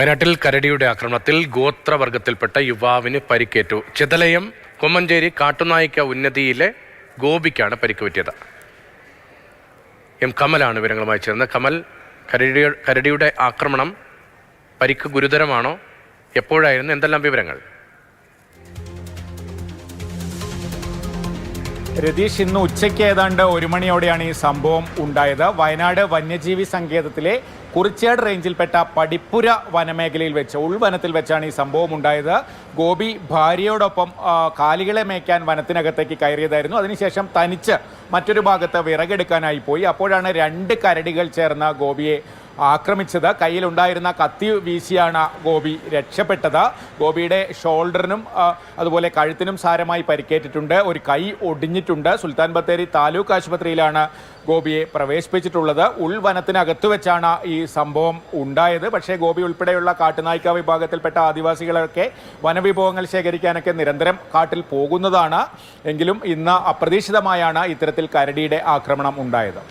വയനാട്ടിൽ കരടിയുടെ ആക്രമണത്തിൽ ഗോത്രവർഗത്തിൽപ്പെട്ട യുവാവിന് പരിക്കേറ്റു. ചിതലയം കൊമ്മഞ്ചേരി കാട്ടുനായിക്ക ഉന്നതിയിലെ ഗോപിക്കാണ് പരിക്ക് പറ്റിയത് എം കമലാണ് വിവരങ്ങളുമായി ചേർന്നത് കമൽ കരടി കരടിയുടെ ആക്രമണം പരിക്ക് ഗുരുതരമാണോ? എപ്പോഴായിരുന്നു? എന്തെല്ലാം വിവരങ്ങൾ? രതീഷ് ഇന്ന് ഉച്ചയ്ക്ക് ഏതാണ്ട് ഒരു മണിയോടെയാണ് ഈ സംഭവം ഉണ്ടായത്. വയനാട് വന്യജീവി സങ്കേതത്തിലെ കുറിച്ചേട് റേഞ്ചിൽപ്പെട്ട പടിപ്പുര വനമേഖലയിൽ വെച്ച് ഉൾവനത്തിൽ വെച്ചാണ് ഈ സംഭവം ഉണ്ടായത്. ഗോപി ഭാര്യയോടൊപ്പം കാലികളെ മേയ്ക്കാൻ വനത്തിനകത്തേക്ക് കയറിയതായിരുന്നു. അതിനുശേഷം തനിച്ച് മറ്റൊരു ഭാഗത്ത് വിറകെടുക്കാനായി പോയി. അപ്പോഴാണ് രണ്ട് കരടികൾ ചേർന്ന ഗോപിയെ ആക്രമിച്ചത്. കയ്യിലുണ്ടായിരുന്ന കത്തി വീശിയാണ് ഗോപി രക്ഷപ്പെട്ടത്. ഗോപിയുടെ ഷോൾഡറിനും അതുപോലെ കഴുത്തിനും സാരമായി പരിക്കേറ്റിട്ടുണ്ട്. ഒരു കൈ ഒടിഞ്ഞിട്ടുണ്ട്. സുൽത്താൻ ബത്തേരി താലൂക്ക് ആശുപത്രിയിലാണ് ഗോപിയെ പ്രവേശിപ്പിച്ചിട്ടുള്ളത്. ഉൾവനത്തിനകത്ത് വെച്ചാണ് ഈ സംഭവം ഉണ്ടായത്. പക്ഷേ ഗോപി ഉൾപ്പെടെയുള്ള കാട്ടുനായ്ക്ക വിഭാഗത്തിൽപ്പെട്ട ആദിവാസികളൊക്കെ വനവിഭവങ്ങൾ ശേഖരിക്കാനൊക്കെ നിരന്തരം കാട്ടിൽ പോകുന്നതാണ്. എങ്കിലും ഇന്ന് അപ്രതീക്ഷിതമായാണ് ഇത്തരത്തിൽ കരടിയുടെ ആക്രമണം ഉണ്ടായത്.